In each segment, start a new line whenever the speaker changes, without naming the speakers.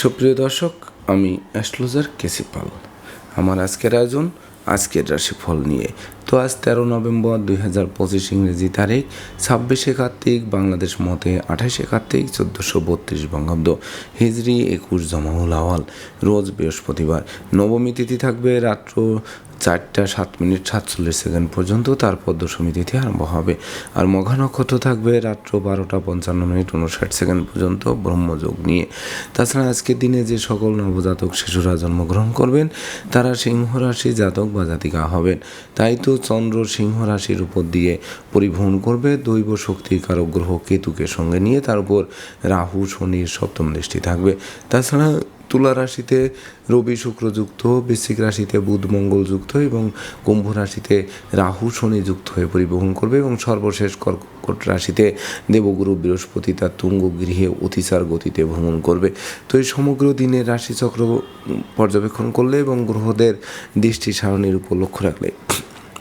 সুপ্রিয় দর্শক, আমি অ্যাস্ট্রোলজার কেসি পাল। আমার আজকের আয়োজন, আজকের রাশিফল নিয়ে। তো আজ তেরো নভেম্বর দুই হাজার পঁচিশ ইংরেজি তারিখ, ছাব্বিশে কার্তিক বাংলাদেশ মতে আঠাশে কার্তিক চোদ্দোশো বত্রিশ বঙ্গাব্দ। হিজড়ি একুশ জমাউল আওয়াল, রোজ বৃহস্পতিবার। নবমী তিথি থাকবে রাত্র চারটা সাত মিনিট সাতচল্লিশ সেকেন্ড পর্যন্ত তারপর দশমী তিথি আরম্ভ হবে। আর মঘা নক্ষত্র থাকবে রাত্র বারোটা পঞ্চান্ন মিনিট উনষাট সেকেন্ড পর্যন্ত ব্রহ্মযোগ নিয়ে। তাছাড়া আজকের দিনে যে সকল নবজাতক শিশুরা জন্মগ্রহণ করবেন, তারা সিংহ রাশি জাতক বা জাতিকা হবেন। তাই তো চন্দ্র সিংহ রাশির উপর দিয়ে পরিভ্রমণ করবে দৈব শক্তির কারক গ্রহ কেতুকে সঙ্গে নিয়ে। তার উপর রাহু শনির সপ্তম দৃষ্টি থাকবে। তাছাড়া তুলা রাশিতে রবি শুক্র যুক্ত, বৃশ্চিক রাশিতে বুধ মঙ্গল যুক্ত এবং কুম্ভ রাশিতে রাহু শনি যুক্ত হয়ে পরিবহন করবে এবং সর্বশেষ কর্কট রাশিতে দেবগুরু, বৃহস্পতি তার তুঙ্গ গৃহে অতিচার গতিতে ভ্রমণ করবে। তো এই সমগ্র দিনের রাশিচক্র পর্যবেক্ষণ করলে এবং গ্রহদের দৃষ্টি সারণীর উপর লক্ষ্য রাখলে।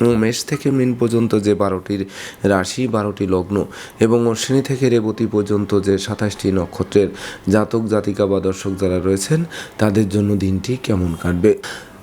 মেষ থেকে মিন পর্যন্ত যে বারোটির রাশি, বারোটি লগ্ন এবং অশ্বিনী থেকে রেবতী পর্যন্ত যে সাতাশটি নক্ষত্রের জাতক, জাতিকা বা দর্শক যারা রয়েছেন, তাদের জন্য দিনটি কেমন কাটবে?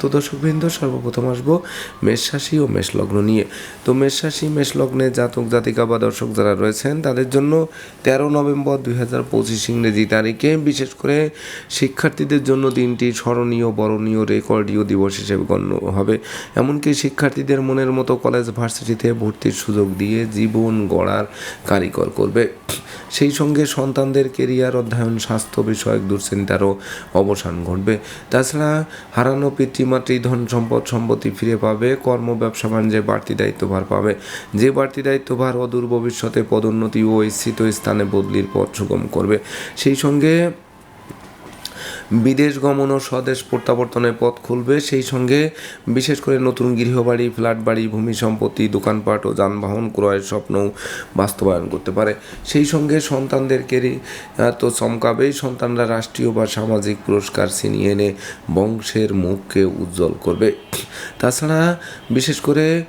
তো দর্শকবৃন্দ, সর্বপ্রথম আসব মেষ রাশি ও মেষ লগ্ন নিয়ে। তো মেষ রাশি, মেষ লগ্নে জাতক, জাতিকা বা দর্শক যারা রয়েছেন, তাদের জন্য তেরো নভেম্বর দুই হাজার পঁচিশ ইংরেজি তারিখে বিশেষ করে শিক্ষার্থীদের জন্য দিনটি স্মরণীয়, বরণীয় রেকর্ডীয় দিবস হিসেবে গণ্য হবে। এমনকি শিক্ষার্থীদের মনের মতো কলেজ, ভার্সিটিতে ভর্তির সুযোগ দিয়ে জীবন গড়ার কারিকর করবে। সেই সঙ্গে সন্তানদের কেরিয়ার, অধ্যয়ন, স্বাস্থ্য বিষয়ক দুশ্চিন্তারও অবসান ঘটবে। তাছাড়া হারানো পিতৃমাতৃ ধন সম্পদ সম্পত্তি ফিরে পাবে, কর্ম, ব্যবসা, বাণিজ্যে বাড়তি দায়িত্বভার পাবে। যে বাড়তি দায়িত্বভার অদূর ভবিষ্যতে পদোন্নতি ও স্থিত স্থানে বদলির পথ সুগম করবে। সেই সঙ্গে বিদেশ গমন ও স্বদেশ প্রত্যাবর্তনের পথ খুলবে। সেই সঙ্গে বিশেষ করে নতুন গৃহবাড়ি ফ্ল্যাট বাড়ি ভূমি সম্পত্তি, দোকানপাট ও যানবাহন ক্রয়ের স্বপ্নও বাস্তবায়ন করতে পারে। সেই সঙ্গে সন্তানদেরকে তো চমকাবেই। সন্তানরা রাষ্ট্রীয় বা সামাজিক পুরস্কার ছিনিয়ে এনে বংশের মুখকে উজ্জ্বল করবে। তাছাড়া বিশেষ করে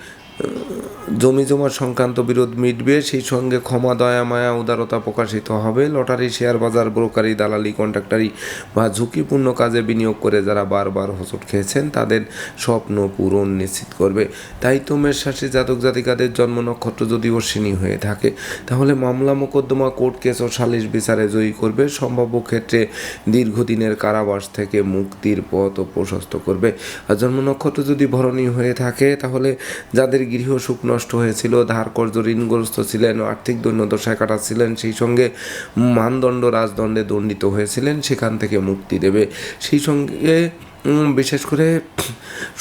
জমি জমা সংক্রান্ত বিরোধ মিটবে, সেই সঙ্গে ক্ষমা, দয়া, মায়া, উদারতা প্রকাশিত হবে। লটারি, শেয়ার বাজার, ব্রোকারি, দালালি, কন্ট্রাক্টারি বা ঝুঁকিপূর্ণ কাজে বিনিয়োগ করে যারা বারবার হোঁচট খেয়েছেন, তাদের স্বপ্ন পূরণ নিশ্চিত করবে। তাই তো মেষ রাশি জাতক জাতিকাদের জন্ম নক্ষত্র যদি অশ্বিনী হয়ে থাকে, তাহলে মামলা মোকদ্দমা কোর্ট কেস ও সালিশ বিচারে জয়ী করবে। সম্ভাব্য ক্ষেত্রে দীর্ঘদিনের কারাবাস থেকে মুক্তির পথ প্রশস্ত করবে। আর জন্ম নক্ষত্র যদি ভরণী হয়ে থাকে, তাহলে যাদের গৃহ সুখ নষ্ট হয়েছিল, ধার কর্য ঋণগ্রস্ত ছিলেন, আর্থিক দৈন্যদশায় কাটাচ্ছিলেন, সেই সঙ্গে মানদণ্ড রাজদণ্ডে দণ্ডিত হয়েছিলেন, সেখান থেকে মুক্তি দেবে। সেই সঙ্গে বিশেষ করে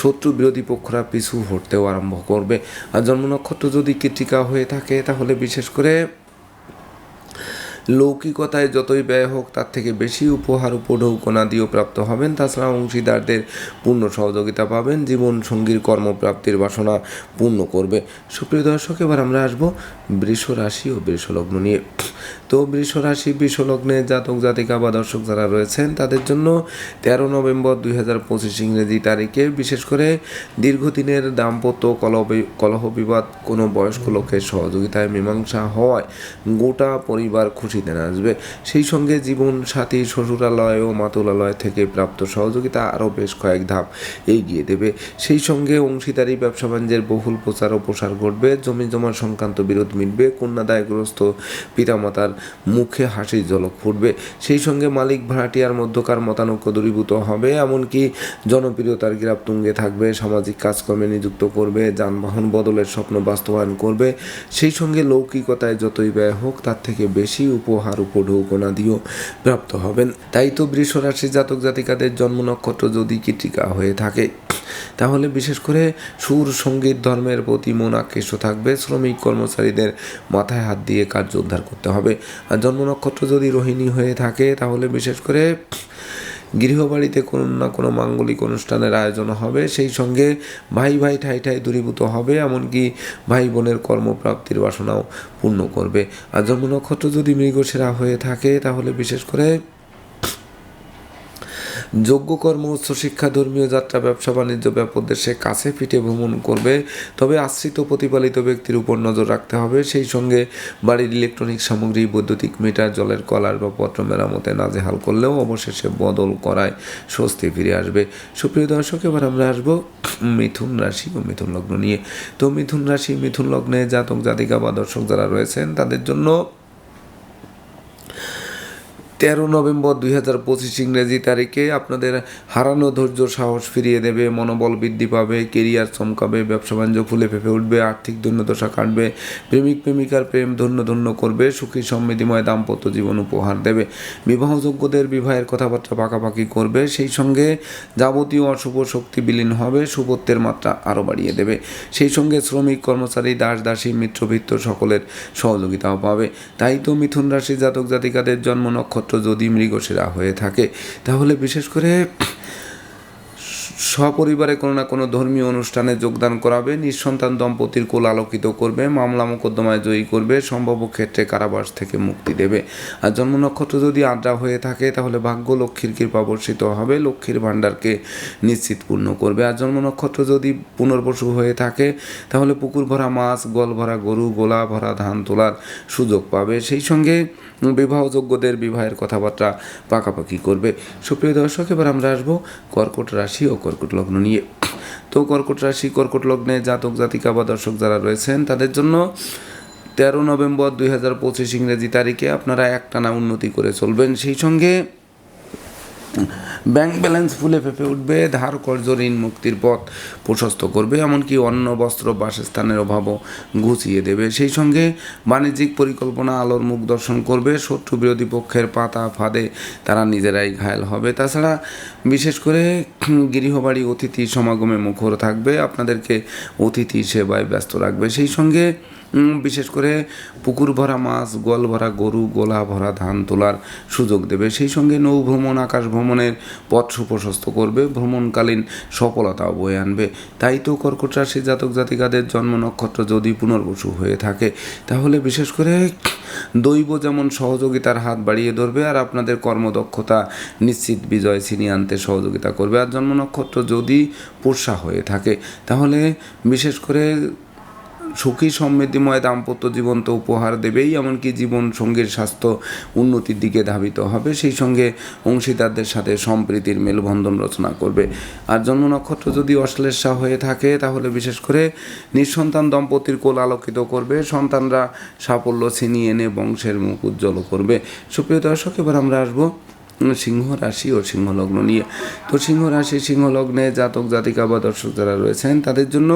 শত্রু বিরোধী পক্ষরা পিছু হটতেও আরম্ভ করবে। আর জন্ম নক্ষত্র যদি কৃতিকা হয়ে থাকে, তাহলে বিশেষ করে লৌকিকতায় যতই ব্যয় হোক, তার থেকে বেশি উপহার উপঢৌকনা দিয়েও প্রাপ্ত হবেন। তাছাড়া অংশীদারদের পূর্ণ সহযোগিতা পাবেন, জীবন সঙ্গীর কর্মপ্রাপ্তির বাসনা পূর্ণ করবে। সুপ্রিয় দর্শক, এবার আমরা আসব বৃষ রাশি ও বৃষলগ্ন নিয়ে। তো বৃষ রাশি বৃষলগ্নে জাতক, জাতিকা বা দর্শক যারা রয়েছেন, তাদের জন্য তেরো নভেম্বর দুই হাজার পঁচিশ ইংরেজি তারিখে বিশেষ করে দীর্ঘদিনের দাম্পত্য কলহ কলহ বিবাদ কোনো বয়স্ক লোকের সহযোগিতায় মীমাংসা হওয়ায় গোটা পরিবার খুশিতে আসবে। সেই সঙ্গে জীবন সাথী, শ্বশুরালয় ও মাতুলালয় থেকে প্রাপ্ত সহযোগিতা আরও বেশ কয়েক ধাপ এগিয়ে দেবে। সেই সঙ্গে অংশীদারি, ব্যবসা বাণিজ্যের বহুল প্রচার ও প্রসার ঘটবে। জমি জমা সংক্রান্ত বিরোধ মিটবে। কন্যাদায়গ্রস্ত পিতামাতার মুখে হাসি ঝলক ফুটবে। সেই সঙ্গে মালিক ভাড়াটিয়ার মধ্যকার মতানৈক্য দূরীভূত হবে। এমনকি জনপ্রিয়তার গিরাপ তুঙ্গে থাকবে। সামাজিক কাজকর্মে নিযুক্ত করবে। যানবাহন বদলের স্বপ্ন বাস্তবায়ন করবে। সেই সঙ্গে লৌকিকতায় যতই ব্যয় হোক, তার থেকে বেশি উপহার উপঢৌকনা দিয়েও প্রাপ্ত হবেন। তাই তো বৃষরাশি জাতক জাতিকাদের জন্ম নক্ষত্র যদি কৃতিকা হয়ে থাকে, তাহলে বিশেষ করে সুর সংগীত ধর্মের প্রতি মন আকৃষ্ট থাকবে। শ্রমিক কর্মচারীদের মাথায় হাত দিয়ে কার্য উদ্ধার করতে হবে। আর জন্ম নক্ষত্র যদি রোহিণী হয়ে থাকে, তাহলে বিশেষ করে গৃহবাড়িতে কোনো না কোনো মাঙ্গলিক অনুষ্ঠানের আয়োজন হবে, সেই সঙ্গে ভাই ভাই ঠাই ঠাই দূরীভূত হবে, এমনকি ভাই বোনের কর্মপ্রাপ্তির বাসনাও পূর্ণ করবে। আর জন্ম নক্ষত্র যদি মৃগসেরা হয়ে থাকে, তাহলে বিশেষ করে যোগ্য কর্ম, উচ্চ শিক্ষা, ধর্মীয় যাত্রা, ব্যবসা, বাণিজ্য ব্যাপদেশে কাছে পিঠে ভ্রমণ করবে। তবে আশ্রিত প্রতিপালিত ব্যক্তির উপর নজর রাখতে হবে। সেই সঙ্গে বাড়ির ইলেকট্রনিক সামগ্রী, বৈদ্যুতিক মিটার, জলের কলার বা পত্র মেরামতে নাজেহাল করলেও অবশেষে বদল করায় স্বস্তি ফিরে আসবে। সুপ্রিয় দর্শক, এবার আমরা আসব মিথুন রাশি ও মিথুন লগ্ন নিয়ে। তো মিথুন রাশি, মিথুন লগ্নে জাতক জাতিকা বা দর্শক যারা রয়েছেন, তাদের জন্য তেরো নভেম্বর দুই হাজার পঁচিশ ইংরেজি তারিখে আপনাদের হারানো ধৈর্য সাহস ফিরিয়ে দেবে, মনোবল বৃদ্ধি পাবে, কেরিয়ার চমকাবে, ব্যবসা বাণিজ্য ফুলে ফেপে উঠবে, আর্থিক দশা কাটবে, প্রেমিক প্রেমিকার প্রেম ধন্য ধন্য করবে, সুখী সমৃদ্ধিময় দাম্পত্য জীবন উপহার দেবে। বিবাহযোগ্যদের বিবাহের কথাবার্তা পাকাপাকি করবে, সেই সঙ্গে যাবতীয় অশুভ শক্তি বিলীন হবে শুভত্বের মাত্রা আরও বাড়িয়ে দেবে। সেই সঙ্গে শ্রমিক, কর্মচারী, দাস, দাসী মিত্রভিত্ত সকলের সহযোগিতাও পাবে। তাই তো মিথুন রাশি জাতক জাতিকাদের জন্ম নক্ষত্র যদি মৃগশিরা হয়ে থাকে, তাহলে বিশেষ করে সপরিবারে কোনো না কোনো ধর্মীয় অনুষ্ঠানে যোগদান করাবে, নিঃসন্তান দম্পতির কোল আলোকিত করবে, মামলা মোকদ্দমায় জয়ী করবে, সম্ভাব্য ক্ষেত্রে কারাবাস থেকে মুক্তি দেবে। আর জন্ম নক্ষত্র যদি আদ্রা হয়ে থাকে, তাহলে ভাগ্য লক্ষ্মীর কৃপা বর্ষিত হবে, লক্ষ্মীর ভাণ্ডারকে নিশ্চিত পূর্ণ করবে। আর জন্ম নক্ষত্র যদি পুনর্বসু হয়ে থাকে, তাহলে পুকুর ভরা মাছ, গল ভরা গরু, গোলা ভরা ধান তোলার সুযোগ পাবে। সেই সঙ্গে বিবাহযোগ্যদের বিবাহের কথাবার্তা পাকাপাকি করবে। সুপ্রিয় দর্শক, এবার আমরা আসব কর্কট রাশি ও কর্কট লগ্ন নিয়ে। তো কর্কট রাশি, কর্কট লগ্নে জাতক, জাতিকা বা দর্শক যারা রয়েছেন, তাদের জন্য তেরো নভেম্বর দুই হাজার পঁচিশ ইংরেজি তারিখে আপনারা একটানা উন্নতি করে চলবেন। সেই সঙ্গে ব্যাংক ব্যালেন্স ফুলে ফেপে উঠবে, ধার কর্য ঋণ মুক্তির পথ প্রশস্ত করবে, এমনকি অন্ন, বস্ত্র, বাসস্থানের অভাবও ঘুচিয়ে দেবে। সেই সঙ্গে বাণিজ্যিক পরিকল্পনা, আলোর মুখ দর্শন করবে, শত্রু বিরোধী পক্ষের পাতা ফাঁদে তারা নিজেরাই ঘায়েল হবে। তাছাড়া বিশেষ করে গৃহবাড়ি অতিথি সমাগমে মুখর থাকবে, আপনাদেরকে অতিথি সেবায় ব্যস্ত রাখবে। সেই সঙ্গে বিশেষ করে পুকুর ভরা মাছ, গোয়াল ভরা গরু, গোলা ভরা ধান তোলার সুযোগ দেবে। সেই সঙ্গে নৌ ভ্রমণ, আকাশ ভ্রমণের পথ সুপ্রশস্ত করবে। ভ্রমণকালীন সফলতাও বয়ে আনবে। তাই তো কর্কট রাশি জাতক জাতিকাদের জন্ম নক্ষত্র যদি পুনর্বসু হয়ে থাকে, তাহলে বিশেষ করে দৈব যেমন সহযোগিতার হাত বাড়িয়ে ধরবে, আর আপনাদের কর্মদক্ষতা নিশ্চিত বিজয় ছিনিয়ে আনতে সহযোগিতা করবে। আর জন্ম নক্ষত্র যদি পোষা হয়ে থাকে, তাহলে বিশেষ করে সুখী সমৃদ্ধিময় দাম্পত্য জীবন তো উপহার দেবেই, এমনকি জীবন সঙ্গীর স্বাস্থ্য উন্নতির দিকে ধাবিত হবে। সেই সঙ্গে অংশীদারদের সাথে সম্প্রীতির মেলবন্ধন রচনা করবে। আর জন্ম নক্ষত্র যদি অশ্লেষা হয়ে থাকে, তাহলে বিশেষ করে নিঃসন্তান দম্পতির কোল আলোকিত করবে, সন্তানরা সাফল্য ছিনিয়ে এনে বংশের মুখ উজ্জ্বল করবে। সুপ্রিয় দর্শক, এবার আমরা আসব সিংহ রাশি ও সিংহ লগ্ন নিয়ে। তো সিংহ রাশি, সিংহ লগ্নে জাতক জাতিকা বা দর্শক যারা রয়েছেন, তাদের জন্য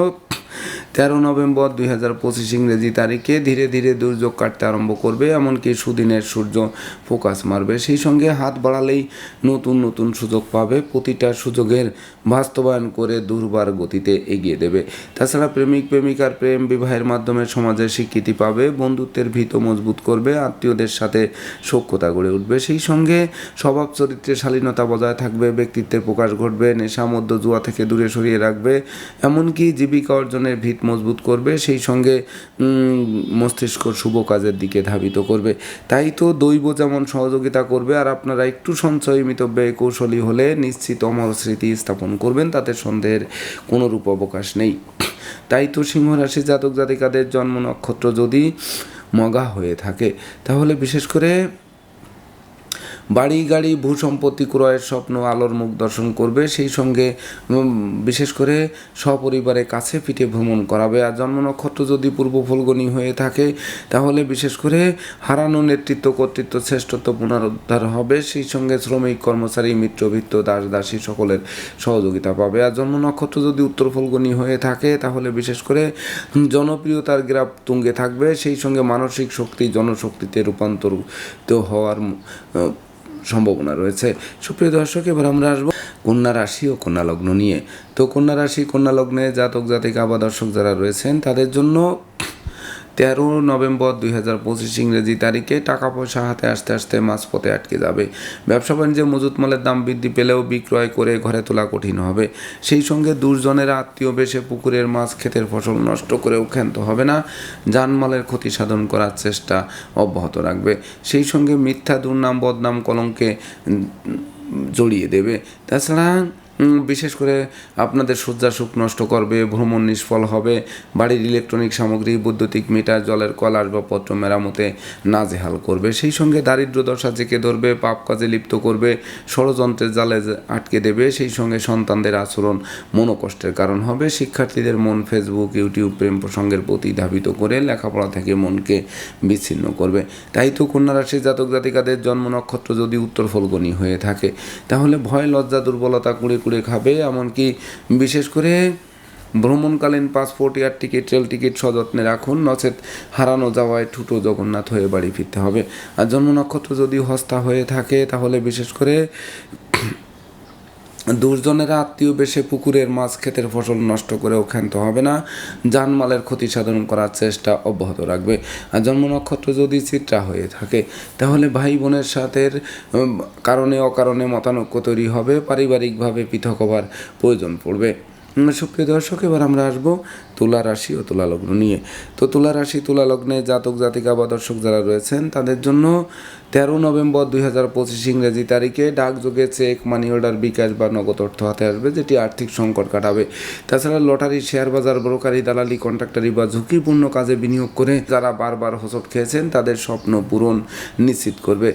তেরো নভেম্বর দুই হাজার পঁচিশ ইংরেজি তারিখে ধীরে ধীরে দুর্যোগ কাটতে আরম্ভ করবে, এমনকি সুদিনের সূর্য ফোকাস মারবে। সেই সঙ্গে হাত বাড়ালেই নতুন নতুন সুযোগ পাবে, প্রতিটা সুযোগের বাস্তবায়ন করে দুর্বার গতিতে এগিয়ে দেবে। তাছাড়া প্রেমিক, প্রেমিকার প্রেম বিবাহের মাধ্যমে সমাজে স্বীকৃতি পাবে, বন্ধুত্বের ভিত মজবুত করবে, আত্মীয়দের সাথে সখ্যতা গড়ে উঠবে। সেই সঙ্গে স্বভাব চরিত্রে শালীনতা বজায় থাকবে, ব্যক্তিত্বের প্রকাশ ঘটবে, নেশা মধ্য জুয়া থেকে দূরে সরিয়ে রাখবে, এমনকি জীবিকা অর্জনের ভিত মজবুত করবে, সেই সঙ্গে মস্তিষ্ক শুভ কাজের দিকে ধাবিত করবে। তাই তো দৈব যেমন সহযোগিতা করবে, আর আপনারা একটু সঞ্চয় মিতব্যে কৌশলী হলে নিশ্চিত অমর স্মৃতি স্থাপন করবেন, তাতে সন্দেহের কোনো রূপ অবকাশ নেই। তাই তো সিংহ রাশি জাতক জাতিকাদের জন্ম নক্ষত্র যদি মগা হয়ে থাকে, তাহলে বিশেষ করে বাড়ি, গাড়ি ভূ সম্পত্তি ক্রয়ের স্বপ্ন, আলোর মুখ দর্শন করবে। সেই সঙ্গে বিশেষ করে সপরিবারে কাছে পিঠে ভ্রমণ করাবে। আর জন্ম নক্ষত্র যদি পূর্ব ফলগণী হয়ে থাকে, তাহলে বিশেষ করে হারানো নেতৃত্ব, কর্তৃত্ব, শ্রেষ্ঠত্ব পুনরুদ্ধার হবে। সেই সঙ্গে শ্রমিক, কর্মচারী মিত্রভিত্ত দাস, দাসী সকলের সহযোগিতা পাবে। আর জন্ম নক্ষত্র যদি উত্তর ফলগণী হয়ে থাকে, তাহলে বিশেষ করে জনপ্রিয়তার গ্রাফ তুঙ্গে থাকবে। সেই সঙ্গে মানসিক শক্তি, জনশক্তিতে রূপান্তরিত হওয়ার সম্ভাবনা রয়েছে। সুপ্রিয় দর্শক, এবার আমরা আসব কন্যা রাশি ও কন্যা লগ্ন নিয়ে। তো কন্যা রাশি, কন্যা লগ্নে জাতক জাতিকা বা দর্শক যারা রয়েছেন, তাদের জন্য তেরো নভেম্বর দুই হাজার পঁচিশ ইংরেজি তারিখে টাকা পয়সা হাতে আসতে আসতে মাঝপথে আটকে যাবে। ব্যবসা বাণিজ্যে মজুত মালের দাম বৃদ্ধি পেলেও বিক্রয় করে ঘরে তোলা কঠিন হবে। সেই সঙ্গে দুর্জনের আত্মীয় বেশে পুকুরের মাছ ক্ষেতের ফসল নষ্ট করেও ক্ষান্ত হবে না। জানমালের ক্ষতি সাধন করার চেষ্টা অব্যাহত রাখবে। সেই সঙ্গে মিথ্যা দুর্নাম বদনাম কলঙ্কে জড়িয়ে দেবে। তাছাড়া বিশেষ করে আপনাদের শয্যা সুখ নষ্ট করবে, ভ্রমণ নিষ্ফল হবে, বাড়ির ইলেকট্রনিক সামগ্রী, বৈদ্যুতিক মিটার জলের কল আসবাবপত্র মেরামতে নাজেহাল করবে। সেই সঙ্গে দারিদ্র দশা জেঁকে ধরবে, পাপ কাজে লিপ্ত করবে, ষড়যন্ত্রের জালে আটকে দেবে, সেই সঙ্গে সন্তানদের আচরণ মনোকষ্টের কারণ হবে। শিক্ষার্থীদের মন ফেসবুক ইউটিউব প্রেম প্রসঙ্গের প্রতি ধাবিত করে লেখাপড়া থেকে মনকে বিচ্ছিন্ন করবে। তাই তো কন্যা রাশির জাতক জাতিকাদের জন্ম নক্ষত্র যদি উত্তর ফলগনি হয়ে থাকে, তাহলে ভয়, লজ্জা, দুর্বলতা কুড়ে কুড়ে খাবে, এমনকি বিশেষ করে ভ্রমণকালীন passport air ticket rail ticket সযত্নে রাখুন, নচেত হারানো যাওয়ায় ঠুটো জগন্নাথ হয়ে বাড়ি ফিরতে হবে। আর জন্ম নক্ষত্র যদি হস্তা হয়ে থাকে, তাহলে বিশেষ করে দুর্জনেরা আত্মীয় বেশে পুকুরের মাছ ক্ষেতের ফসল নষ্ট করেও ক্ষান্ত হবে না। জানমালের ক্ষতি সাধন করার চেষ্টা অব্যাহত রাখবে। আর জন্ম নক্ষত্র যদি চিত্রা হয়ে থাকে, তাহলে ভাই বোনের সাথে কারণে অকারণে মতানৈক্য তৈরি হবে, পারিবারিকভাবে পৃথক হবার প্রয়োজন পড়বে। সুপ্রিয় দর্শক, এবার আমরা আসব তুলা রাশি ও তুলা লগ্ন নিয়ে। তো তুলা রাশি, তুলা লগ্নে জাতক জাতিকা বা দর্শক যারা রয়েছেন, তাদের জন্য তেরো নভেম্বর দুই হাজার পঁচিশ ইংরেজি তারিখে ডাকযোগে চেক মানি অর্ডার বিকাশ বা নগদ অর্থ হাতে আসবে, যেটি আর্থিক সংকট কাটাবে। তাছাড়া লটারি, শেয়ার বাজার, ব্রোকারি, দালালি, কন্ট্রাক্টারি বা ঝুঁকিপূর্ণ কাজে বিনিয়োগ করে যারা বারবার হোঁচট খেয়েছেন, তাদের স্বপ্ন পূরণ নিশ্চিত করবে।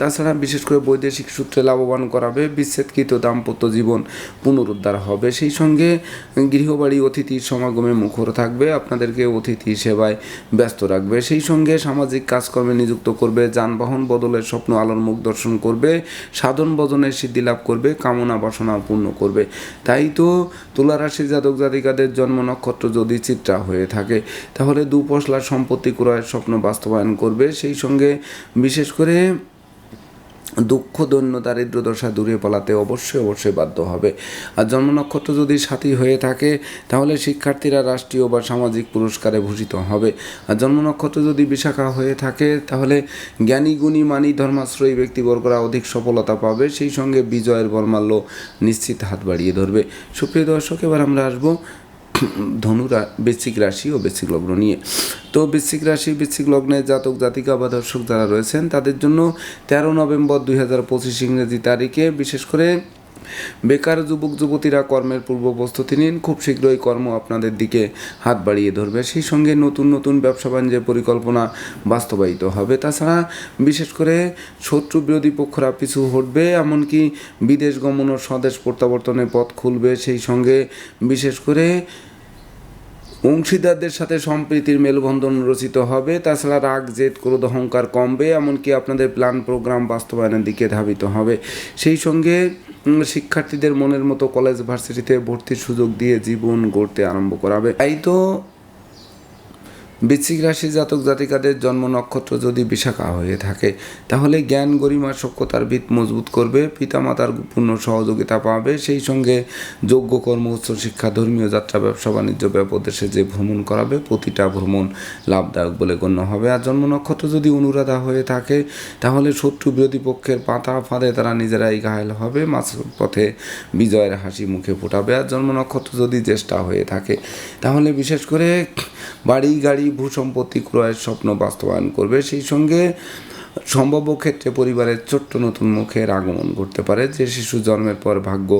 তাছাড়া বিশেষ করে বৈদেশিক সূত্রে লাভবান করাবে বিচ্ছেদকৃত দাম্পত্য জীবন পুনরুদ্ধার হবে। সেই সঙ্গে গৃহবাড়ি অতিথির সমাগমে মুখর থাকবে, আপনাদেরকে অতিথি সেবায় ব্যস্ত রাখবে। সেই সঙ্গে সামাজিক কাজকর্মে নিযুক্ত করবে, যানবাহন বদলের স্বপ্ন আলোর মুখ দর্শন করবে, সাধন বদনের সিদ্ধি লাভ করবে, কামনা বাসনা পূর্ণ করবে। তাই তো তুলারাশি জাতক জাতিকাদের জন্ম নক্ষত্র যদি চিত্রা হয়ে থাকে, তাহলে দুপশলার সম্পত্তি ক্রয়ের স্বপ্ন বাস্তবায়ন করবে। সেই সঙ্গে বিশেষ করে দুঃখ, দৈন্য দারিদ্র দশা দূরে পালাতে অবশ্যই অবশ্যই বাধ্য হবে। আর জন্ম নক্ষত্র যদি সাথী হয়ে থাকে, তাহলে শিক্ষার্থীরা রাষ্ট্রীয় বা সামাজিক পুরস্কারে ভূষিত হবে। আর জন্ম নক্ষত্র যদি বিশাখা হয়ে থাকে, তাহলে জ্ঞানী, গুণী, মানি, ধর্মাশ্রয়ী ব্যক্তিবর্গরা অধিক সফলতা পাবে। সেই সঙ্গে বিজয়ের বর্মাল্য নিশ্চিত হাত বাড়িয়ে ধরবে। সুপ্রিয় দর্শক, এবার আমরা আসব ধনু রা- বৃশ্চিক রাশি ও বৃশ্চিক লগ্ন নিয়ে। তো বৃশ্চিক রাশি, বৃশ্চিক লগ্নে জাতক, জাতিকা বা দর্শক যারা রয়েছেন, তাদের জন্য তেরো নভেম্বর দুই হাজার পঁচিশ ইংরেজি তারিখে বিশেষ করে বেকার যুবক, যুবতীরা কর্মের পূর্ব প্রস্তুতি নিন। খুব শীঘ্রই কর্ম আপনাদের দিকে হাত বাড়িয়ে ধরবে। সেই সঙ্গে নতুন নতুন ব্যবসা বাণিজ্যের পরিকল্পনা বাস্তবায়িত হবে। তাছাড়া বিশেষ করে শত্রু বিরোধী পক্ষরা পিছু হটবে, এমনকি বিদেশ গমন ও স্বদেশ প্রত্যাবর্তনের পথ খুলবে। সেই সঙ্গে বিশেষ করে অংশীদারদের সাথে সম্প্রীতির মেলবন্ধন রচিত হবে। তাছাড়া রাগ, জেদ, ক্রোধ, অহংকার কমবে, এমনকি আপনাদের প্ল্যান প্রোগ্রাম বাস্তবায়নের দিকে ধাবিত হবে। সেই সঙ্গে শিক্ষার্থীদের মনের মতো কলেজ ভার্সিটিতে ভর্তির সুযোগ দিয়ে জীবন গড়তে আরম্ভ করাবে। তাই তো বৃশ্চিক রাশি জাতক জাতিকাদের জন্ম নক্ষত্র যদি বিশাখা হয়ে থাকে, তাহলে জ্ঞান গরিমা সক্ষতার ভিত মজবুত করবে, পিতামাতার পূর্ণ সহযোগিতা পাবে, সেই সঙ্গে যোগ্য কর্ম, উচ্চ শিক্ষা, ধর্মীয় যাত্রা, ব্যবসা, বাণিজ্য, ব্যাপদেশে যে ভ্রমণ করাবে, প্রতিটা ভ্রমণ লাভদায়ক বলে গণ্য হবে। আর জন্ম নক্ষত্র যদি অনুরাধা হয়ে থাকে, তাহলে শত্রু বিরোধী পক্ষের পাতা ফাঁদে তারা নিজেরাই ঘায়ল হবে মাঝ পথে বিজয়ের হাসি মুখে ফোটাবে। আর জন্ম নক্ষত্র যদি জ্যেষ্ঠা হয়ে থাকে, তাহলে বিশেষ করে বাড়ি, গাড়ি ভূসম্পত্তি ক্রয়ের স্বপ্ন বাস্তবায়ন করবে। সেই সঙ্গে সম্ভাব্য ক্ষেত্রে পরিবারের ছোট্ট নতুন মুখের আগমন ঘটতে পারে, যে শিশু জন্মের পর ভাগ্য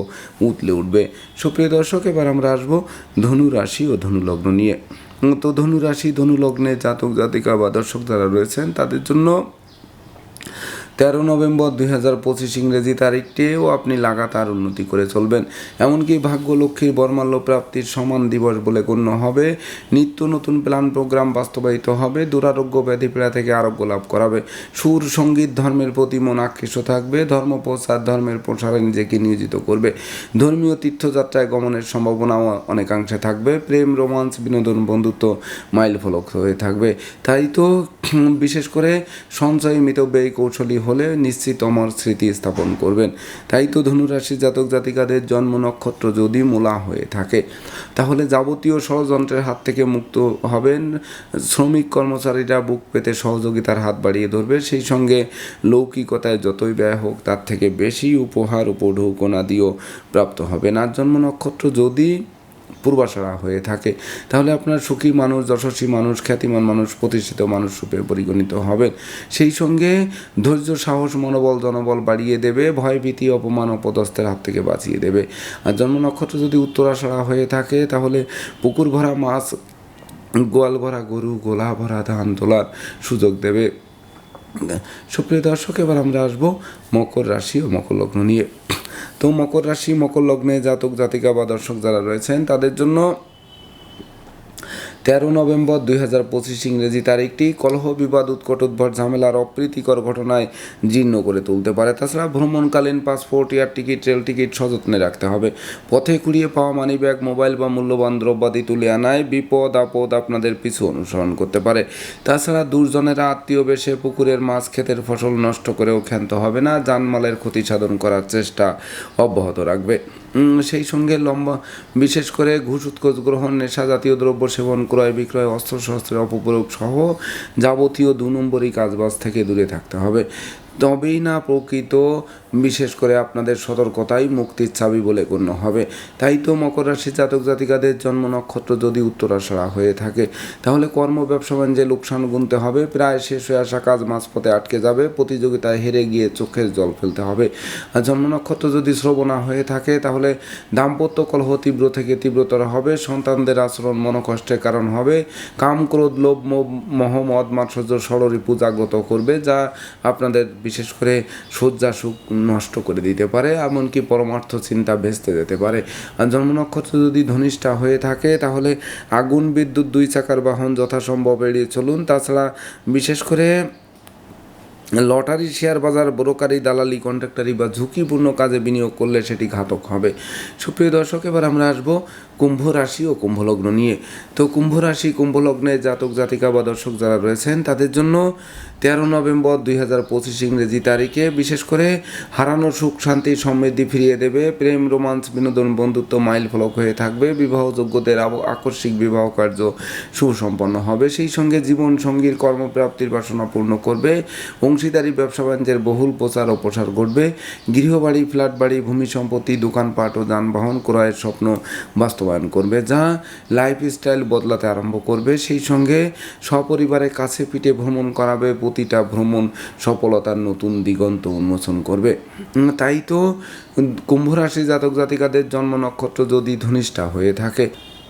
উতলে উঠবে। সুপ্রিয় দর্শক, এবার আমরা আসব ধনু রাশি ও ধনুলগ্ন নিয়ে। তো ধনু রাশি জাতক জাতিকা বা দর্শক যারা রয়েছেন, তাদের জন্য তেরো নভেম্বর দুই হাজার পঁচিশ ইংরেজি তারিখটিও আপনি লাগাতার উন্নতি করে চলবেন। এমনকি ভাগ্য লক্ষ্মীর বর্মাল্য প্রাপ্তির সমান দিবস বলে গণ্য হবে। নিত্য নতুন প্ল্যান প্রোগ্রাম বাস্তবায়িত হবে। দুরারোগ্য ব্যাধি পীড়া থেকে আরোগ্য লাভ করাবে। সুর, সংগীত, ধর্মের প্রতি মন আকৃষ্ট থাকবে। ধর্ম প্রচার, ধর্মের প্রসারে নিজেকে নিয়োজিত করবে। ধর্মীয় তীর্থযাত্রায় গমনের সম্ভাবনাও অনেকাংশে থাকবে। প্রেম, রোমান্স, বিনোদন, বন্ধুত্ব মাইল ফলক হয়ে থাকবে। তাই তো, বিশেষ করে সঞ্চয় মিতব্যয়ী কৌশলী হলে নিশ্চিত অমর স্মৃতি স্থাপন করবেন। তাই তো ধনুরাশি জাতক জাতিকাদের জন্ম নক্ষত্র যদি মূলা হয়ে থাকে, তাহলে যাবতীয় ষড়যন্ত্রের হাত থেকে মুক্ত হবেন। শ্রমিক কর্মচারীরা বুক পেতে সহযোগিতার হাত বাড়িয়ে ধরবে। সেই সঙ্গে লৌকিকতায় যতই ব্যয় হোক, তার থেকে বেশি উপহার উপঢৌকনাদিও প্রাপ্ত হবে না জন্ম নক্ষত্র যদি পূর্বাশারা হয়ে থাকে। তাহলে আপনার সুখী মানুষ, যশস্বী মানুষ, খ্যাতিমান মানুষ, প্রতিষ্ঠিত মানুষ রূপে পরিগণিত হবেন। সেই সঙ্গে ধৈর্য, সাহস, মনোবল, জনবল বাড়িয়ে দেবে ভয়ভীতি অপমান, অপদস্থের হাত থেকে বাঁচিয়ে দেবে। আর জন্ম নক্ষত্র যদি উত্তরাশারা হয়ে থাকে, তাহলে পুকুর ভরা মাছ, গোয়াল ভরা গরু গোলা ভরা ধান তোলার সুযোগ দেবে। সুপ্রিয় দর্শক, এবার আমরা আসব মকর রাশি ও মকর লগ্ন নিয়ে। তো মকর রাশি, মকর লগ্নে জাতক, জাতিকা বা দর্শক যারা রয়েছেন, তাদের জন্য তেরো নভেম্বর দুই হাজার পঁচিশ ইংরেজি তারিখটি কলহ বিবাদ, উৎকট উদ্ভট ঝামেলার অপ্রীতিকর ঘটনায় জীর্ণ করে তুলতে পারে। তাছাড়া ভ্রমণকালীন passport, air ticket, rail ticket সযত্নে রাখতে হবে। পথে কুড়িয়ে পাওয়া মানি ব্যাগ মোবাইল বা মূল্যবান দ্রব্যাদি তুলে আনায় বিপদ, আপদ আপনাদের পিছু অনুসরণ করতে পারে। তাছাড়া দুর্জনেরা আত্মীয় বেশে পুকুরের মাছ, ক্ষেতের ফসল নষ্ট করেও ক্ষান্ত হবে না। জানমালের ক্ষতি সাধন করার চেষ্টা অব্যাহত রাখবে। সেই সঙ্গে লম্বা, বিশেষ করে ঘুষ, উৎকোচ গ্রহণ, নেশা জাতীয় দ্রব্য সেবন, ক্রয় বিক্রয় অস্ত্রশস্ত্রের অপপ্রয়োগ সহ যাবতীয় দু নম্বরই কাজবাজ থেকে দূরে থাকতে হবে। তবেই না প্রকৃত বিশেষ করে আপনাদের সতর্কতাই মুক্তির চাবি বলে গণ্য হবে। তাই তো মকর রাশি জাতক জাতিকাদের জন্ম নক্ষত্র যদি উত্তরাশারা হয়ে থাকে তাহলে কর্ম ব্যবসা বাণিজ্যে লোকসান গুনতে হবে। প্রায় শেষ হয়ে আসা কাজ মাঝপথে আটকে যাবে। প্রতিযোগিতায় হেরে গিয়ে চোখের জল ফেলতে হবে। আর জন্ম নক্ষত্র যদি শ্রবণা হয়ে থাকে তাহলে দাম্পত্য কলহ তীব্র থেকে তীব্রতর হবে। সন্তানদের আচরণ মনকষ্টের কারণ হবে। কাম ক্রোধ লোভ মোহ, মোহ মদ মাৎসর্য ষড়রিপু জাগ্রত করবে যা আপনাদের বিশেষ করে শয্যা সুখ নষ্ট করে দিতে পারে, এমনকি পরমার্থ চিন্তা ভেস্তে যেতে পারে। আর জন্ম নক্ষত্র যদি ধনিষ্ঠা হয়ে থাকে, তাহলে আগুন, বিদ্যুৎ, দুই চাকার বাহন যথাসম্ভব এড়িয়ে চলুন। তাছাড়া বিশেষ করে লটারি, শেয়ার বাজার, ব্রোকারি, দালালি, কন্ট্রাক্টারি বা ঝুঁকিপূর্ণ কাজে বিনিয়োগ করলে সেটি ঘাতক হবে। সুপ্রিয় দর্শক, এবার আমরা আসব কুম্ভ রাশি ও কুম্ভ লগ্ন নিয়ে। তো কুম্ভ রাশি, কুম্ভ লগ্নে জাতক, জাতিকা বা দর্শক যারা রয়েছেন, তাদের জন্য তেরো নভেম্বর দুই হাজার পঁচিশ ইংরেজি তারিখে বিশেষ করে হারানো সুখ, শান্তি, সমৃদ্ধি ফিরিয়ে দেবে। প্রেম, রোমান্স, বিনোদন, বন্ধুত্ব মাইল ফলক হয়ে থাকবে। বিবাহযোগ্যদের আব- আকস্মিক বিবাহ কার্য সুসম্পন্ন হবে। সেই সঙ্গে জীবন সঙ্গীর কর্মপ্রাপ্তির বাসনা পূর্ণ করবে। অংশীদারি, ব্যবসা বাণিজ্যের বহুল প্রচার ও প্রসার ঘটবে। গৃহবাড়ি ফ্ল্যাট বাড়ি ভূমি সম্পত্তি, দোকানপাট ও যানবাহন ক্রয়ের স্বপ্ন বাস্তবায়ন করবে, যা লাইফস্টাইল বদলাতে আরম্ভ করবে। সেই সঙ্গে সপরিবারে কাছে পিঠে ভ্রমণ করাবে, প্রতিটা ভ্রমণ সফলতার নতুন দিগন্ত উন্মোচন করবে। তাই তো কুম্ভ রাশি জাতক জাতিকাদের জন্ম নক্ষত্র যদি ধনিষ্ঠা হয়ে থাকে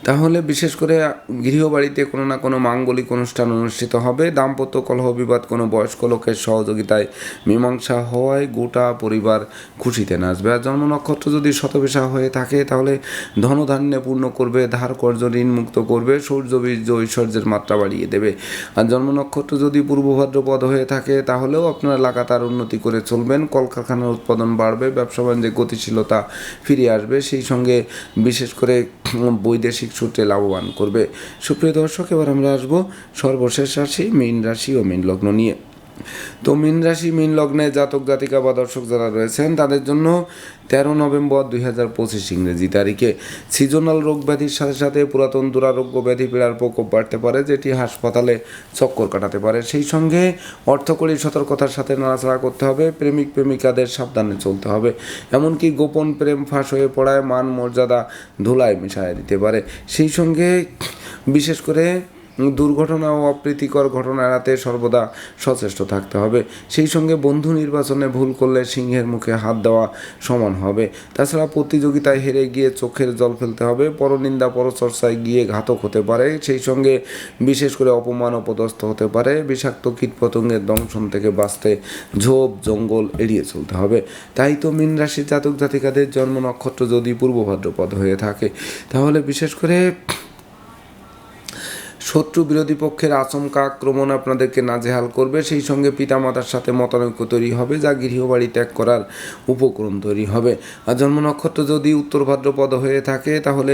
তাহলে বিশেষ করে গৃহবাড়িতে কোনো না কোনো মাঙ্গলিক অনুষ্ঠান অনুষ্ঠিত হবে। দাম্পত্য কলহ বিবাদ কোনো বয়স্ক লোকের সহযোগিতায় মীমাংসা হওয়ায় গোটা পরিবার খুশিতে নাচবে। আর জন্ম নক্ষত্র যদি শতবেশা হয়ে থাকে, তাহলে ধনধান্যে পূর্ণ করবে, ধার কর্য ঋণ মুক্ত করবে, সৌর্য বীর্য ঐশ্বর্যের মাত্রা বাড়িয়ে দেবে। আর জন্ম নক্ষত্র যদি পূর্ব ভাদ্রপদ হয়ে থাকে, তাহলেও আপনারা লাগাতার উন্নতি করে চলবেন। কলকারখানার উৎপাদন বাড়বে, ব্যবসা বাণিজ্যে গতিশীলতা ফিরে আসবে। সেই সঙ্গে বিশেষ করে বৈদেশিক সূত্রে লাভবান করবে। সুপ্রিয় দর্শক, এবার আমরা আসব সর্বশেষ রাশি, মীন রাশি ও মীন লগ্ন নিয়ে। তো মীন রাশি, মীন লগ্নে জাতক, জাতিকা বা দর্শক যারা রয়েছেন, তাদের জন্য তেরো নভেম্বর দুই হাজার পঁচিশ ইংরেজি তারিখে। সিজনাল রোগ ব্যাধির সাথে সাথে পুরাতন দুরারোগ্য ব্যাধি পীড়ার প্রকোপ বাড়তে পারে, যেটি হাসপাতালে চক্কর কাটাতে পারে। সেই সঙ্গে অর্থকরী সতর্কতার সাথে নাড়াচাড়া করতে হবে, প্রেমিক, প্রেমিকাদের সাবধানে চলতে হবে। এমনকি গোপন প্রেম ফাঁস হয়ে পড়ায় মান মর্যাদা ধুলায় মিশায় দিতে পারে। সেই সঙ্গে বিশেষ করে দুর্ঘটনা ও অপ্রীতিকর ঘটনা এড়াতে সর্বদা সচেষ্ট থাকতে হবে। সেই সঙ্গে বন্ধু নির্বাচনে ভুল করলে সিংহের মুখে হাত দেওয়া সমান হবে। তাছাড়া প্রতিযোগিতায় হেরে গিয়ে চোখের জল ফেলতে হবে। পরনিন্দা পরচর্চায় গিয়ে ঘাতক হতে পারে। সেই সঙ্গে বিশেষ করে অপমান অপদস্থ হতে পারে। বিষাক্ত কীটপতঙ্গের দংশন থেকে বাঁচতে ঝোপ, জঙ্গল এড়িয়ে চলতে হবে। তাই তো মীন রাশির জাতক জাতিকাদের জন্ম নক্ষত্র যদি পূর্ব ভাদ্রপদ হয়ে থাকে, তাহলে বিশেষ করে শত্রু বিরোধী পক্ষের আচমকা আক্রমণ আপনাদেরকে নাজেহাল করবে। সেই সঙ্গে পিতামাতার সাথে মতানৈক্য তৈরি হবে, যা গৃহবাড়ি ত্যাগ করার উপকরণ তৈরি হবে। আর জন্ম নক্ষত্র যদি উত্তর ভাদ্রপদ হয়ে থাকে, তাহলে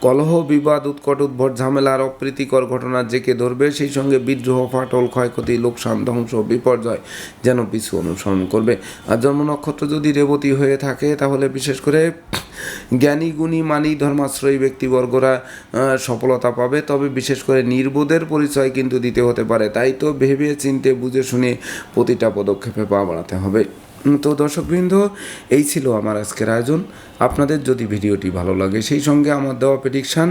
কলহ, বিবাদ, উৎকট, উদ্ভট ঝামেলার অপ্রীতিকর ঘটনা জেকে ধরবে। সেই সঙ্গে বিদ্রোহ, ফাটল, ক্ষয়ক্ষতি, লোকসান, ধ্বংস, বিপর্যয় যেন পিছু অনুসরণ করবে। আর জন্ম নক্ষত্র যদি রেবতী হয়ে থাকে, তাহলে বিশেষ করে জ্ঞানী, গুণী, মানি, ধর্মাশ্রয়ী ব্যক্তিবর্গরা সফলতা পাবে। তবে বিশেষ করে নির্বোধের পরিচয় কিন্তু দিতে হতে পারে। তাই তো ভেবে চিনতে বুঝে শুনে প্রতিটা পদক্ষেপে পা বাড়াতে হবে। তো দর্শকবৃন্দ, এই ছিল আমার আজকের আয়োজন। আপনাদের যদি ভিডিওটি ভালো লাগে, সেই সঙ্গে আমার দেওয়া প্রেডিকশান